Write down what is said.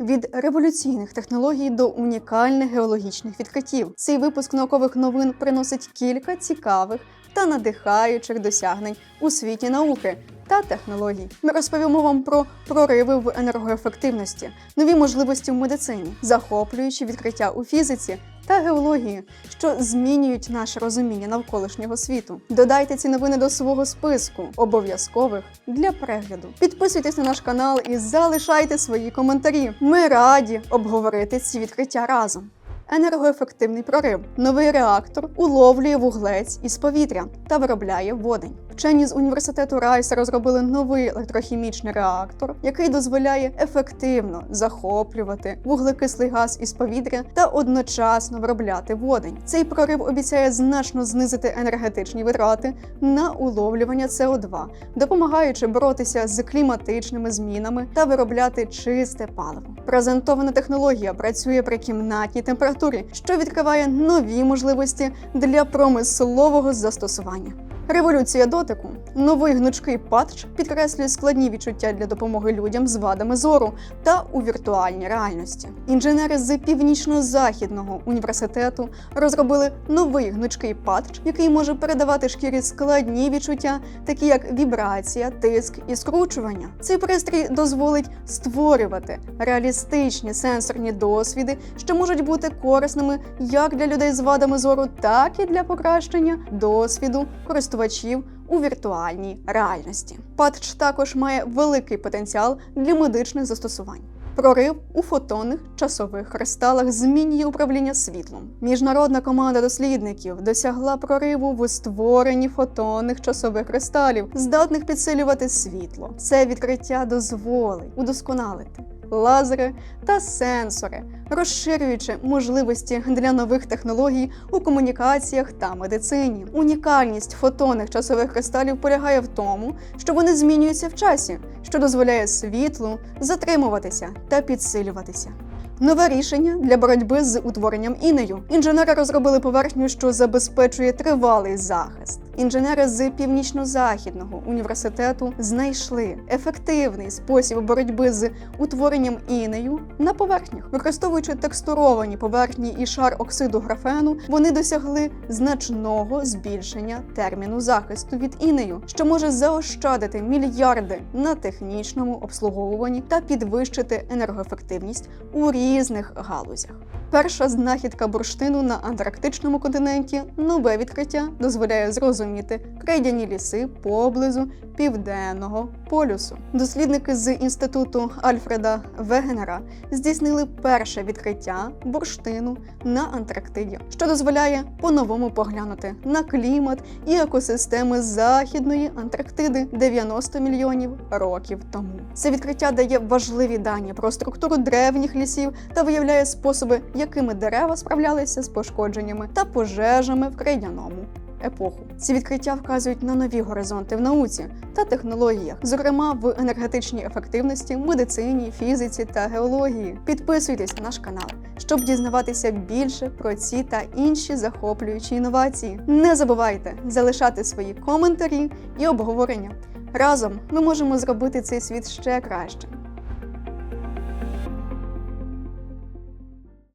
від революційних технологій до унікальних геологічних відкриттів. Цей випуск наукових новин приносить кілька цікавих та надихаючих досягнень у світі науки. Та технологій. Ми розповімо вам про прориви в енергоефективності, нові можливості в медицині, захоплюючі відкриття у фізиці та геології, що змінюють наше розуміння навколишнього світу. Додайте ці новини до свого списку обов'язкових для перегляду. Підписуйтесь на наш канал і залишайте свої коментарі. Ми раді обговорити ці відкриття разом. Енергоефективний прорив. Новий реактор уловлює вуглець із повітря та виробляє водень. Вчені з університету Райса розробили новий електрохімічний реактор, який дозволяє ефективно захоплювати вуглекислий газ із повітря та одночасно виробляти водень. Цей прорив обіцяє значно знизити енергетичні витрати на уловлювання СО2, допомагаючи боротися з кліматичними змінами та виробляти чисте паливо. Презентована технологія працює при кімнатній температурі, що відкриває нові можливості для промислового застосування. Революція дотику. Новий гнучкий патч підкреслює складні відчуття для допомоги людям з вадами зору та у віртуальній реальності. Інженери з північно-західного університету розробили новий гнучкий патч, який може передавати шкірі складні відчуття, такі як вібрація, тиск і скручування. Цей пристрій дозволить створювати реалістичні сенсорні досвіди, що можуть бути корисними як для людей з вадами зору, так і для покращення досвіду користувачів у віртуальній реальності. Патч також має великий потенціал для медичних застосувань. Прорив у фотонних часових кристалах змінює управління світлом. Міжнародна команда дослідників досягла прориву в створенні фотонних часових кристалів, здатних підсилювати світло. Це відкриття дозволить удосконалити лазери та сенсори, розширюючи можливості для нових технологій у комунікаціях та медицині. Унікальність фотонних часових кристалів полягає в тому, що вони змінюються в часі, що дозволяє світлу затримуватися та підсилюватися. Нове рішення для боротьби з утворенням інею. Інженери розробили поверхню, що забезпечує тривалий захист. Інженери з північно-західного університету знайшли ефективний спосіб боротьби з утворенням інею на поверхнях, використовуючи текстуровані поверхні і шар оксиду графену, вони досягли значного збільшення терміну захисту від інею, що може заощадити мільярди на технічному обслуговуванні та підвищити енергоефективність у різних галузях. Перша знахідка бурштину на антарктичному континенті нове відкриття дозволяє зрозуміти крейдяні ліси поблизу південного полюсу. Дослідники з інституту Альфреда Вегенера здійснили перше відкриття бурштину на Антарктиді, що дозволяє по-новому поглянути на клімат і екосистеми західної Антарктиди 90 мільйонів років тому. Це відкриття дає важливі дані про структуру древніх лісів та виявляє способи, якими дерева справлялися з пошкодженнями та пожежами в крейдяному епоху. Ці відкриття вказують на нові горизонти в науці та технологіях, зокрема в енергетичній ефективності, медицині, фізиці та геології. Підписуйтесь на наш канал, щоб дізнаватися більше про ці та інші захоплюючі інновації. Не забувайте залишати свої коментарі і обговорення. Разом ми можемо зробити цей світ ще краще.